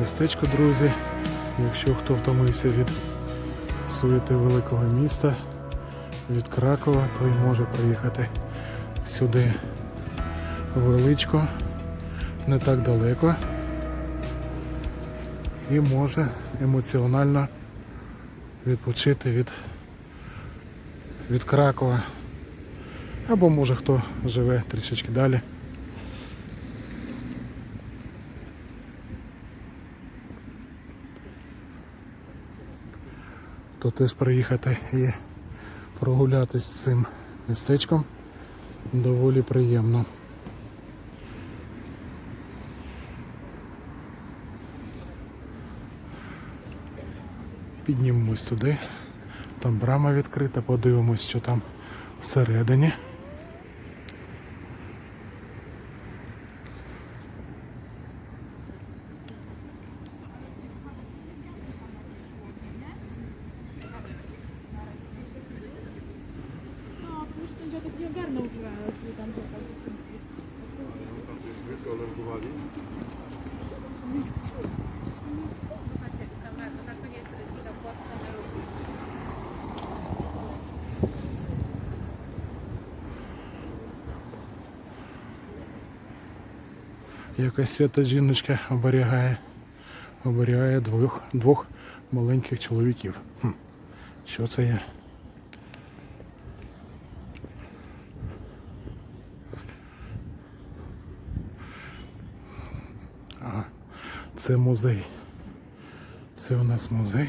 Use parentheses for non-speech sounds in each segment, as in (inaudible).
містечко, друзі. Якщо хто втомився від суєти великого міста, від Кракова, той може приїхати сюди величко, не так далеко. І може емоціонально відпочити від, від Кракова. Або може хто живе трішечки далі. То теж приїхати і прогулятись з цим містечком доволі приємно. Піднімемось туди, там брама відкрита, подивимось, що там всередині. Гарно używałem, ale tam został z tym. Na koniec ta płatka na ruchu. Якась свята жіночка оберігає, оберігає двох, двох маленьких чоловіків. Хм. Що це є? Це музей. Це у нас музей.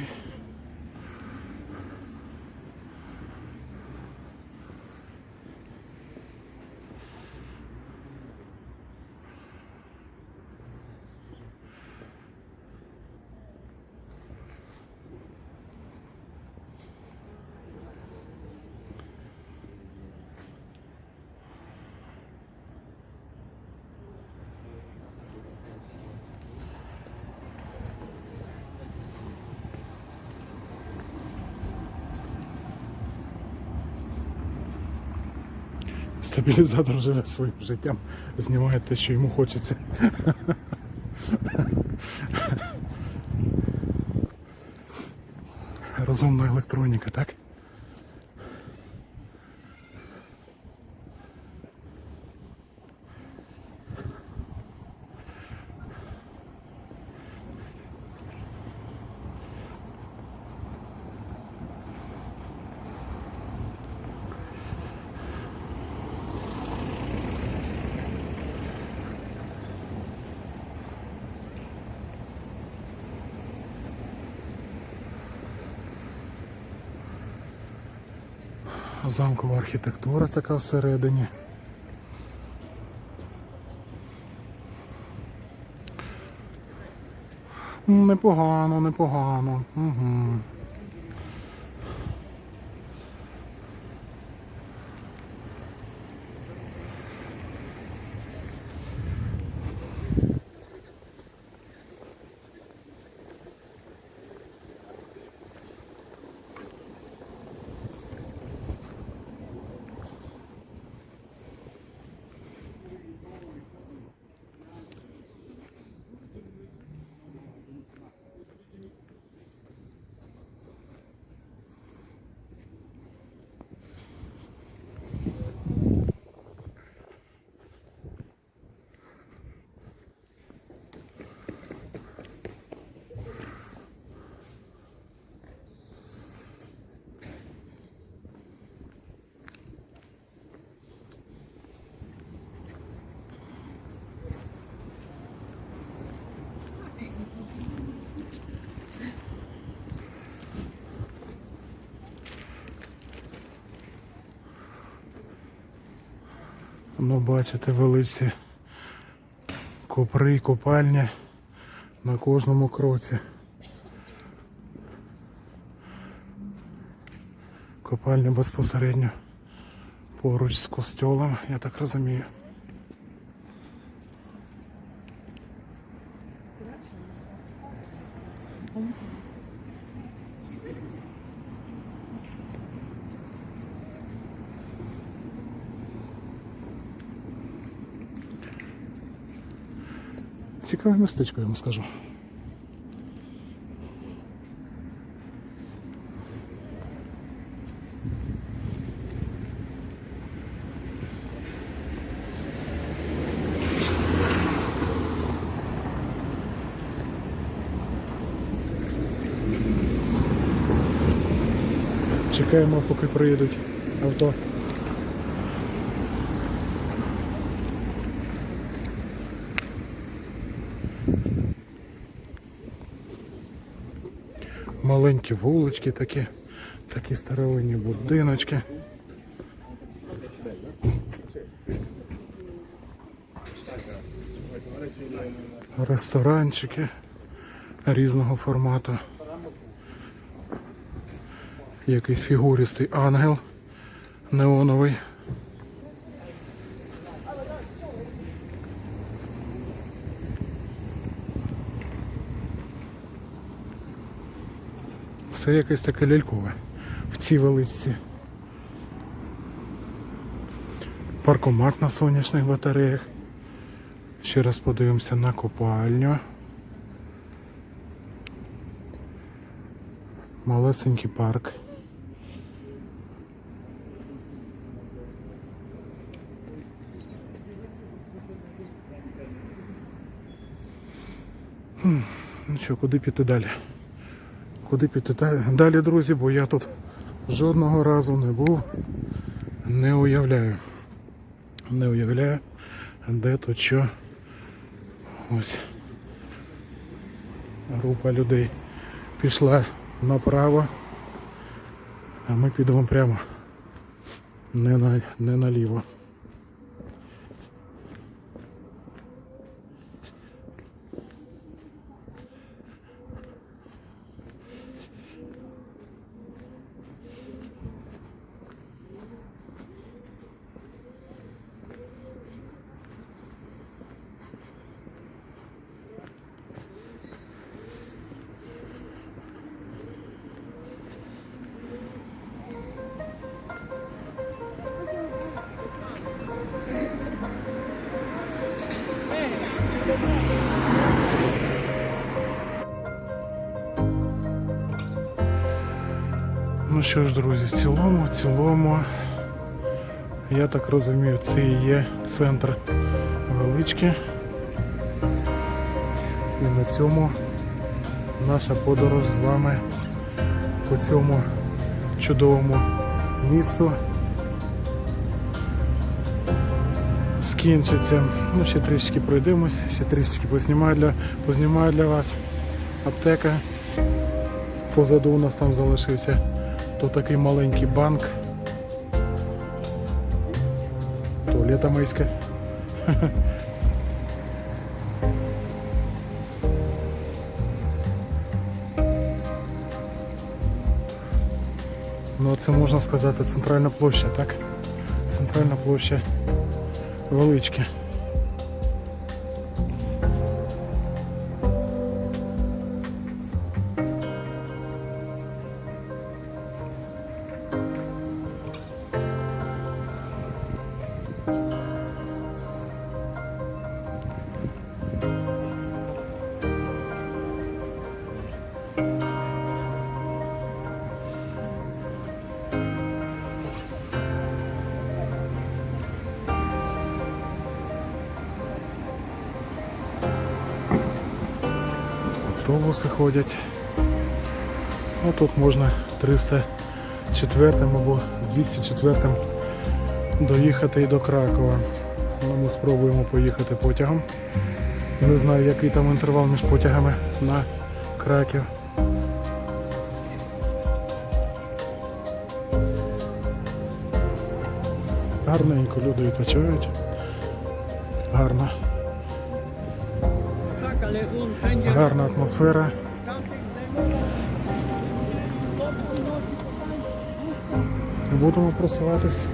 Стабілізатор живе своїм життям, знімає те, що йому хочеться. Розумна електроніка, так? Замкова архітектура така всередині. Непогано, непогано. Угу. Ну, бачите, велиці копри, копальня на кожному кроці. Копальня безпосередньо поруч з костьолом, я так розумію. Цікаве містечко, я вам скажу. Чекаємо, поки приїдуть авто. Маленькі вулички такі, такі старовинні будиночки. Ресторанчики різного формату. Якийсь фігуристий ангел неоновий. Все якесь таке лялькове в цій величці. Паркомат на сонячних батареях. Ще раз подивимося на купальню. Малесенький парк. Хм, Ну що, куди піти далі? Куди піти далі, друзі, бо я тут жодного разу не був. Не уявляю. Не уявляю, де тут що. Ось. Група людей пішла направо, а ми підемо прямо. Не, на, не наліво. Ну що ж, друзі, в цілому, в цілому, я так розумію, це і є центр велички. І на цьому наша подорож з вами по цьому чудовому місту скінчиться. Ну, ще трішки пройдемось, ще трішки познімаю для, познімаю для вас аптека. Позаду у нас там залишився то такий маленький банк. Туалета мийська. (laughs) Ну, це можна сказати центральна площа, так? Центральна площа велички. Автобуси ходять. Ну, тут можна 304 або 204 доїхати і до Кракова. Ну, ми спробуємо поїхати потягом. Не знаю, який там інтервал між потягами на Краків. Гарненько люди відпочивають. Гарно. Гарна атмосфера. Будемо просуватись.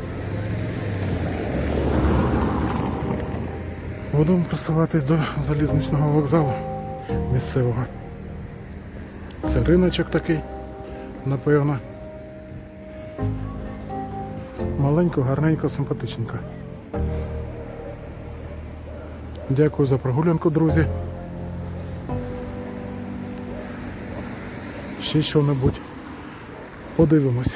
Будемо просуватись до залізничного вокзалу місцевого. Це риночок такий, напевно. Маленько, гарненько, симпатичненько. Дякую за прогулянку, друзі. Ще що-небудь подивимось.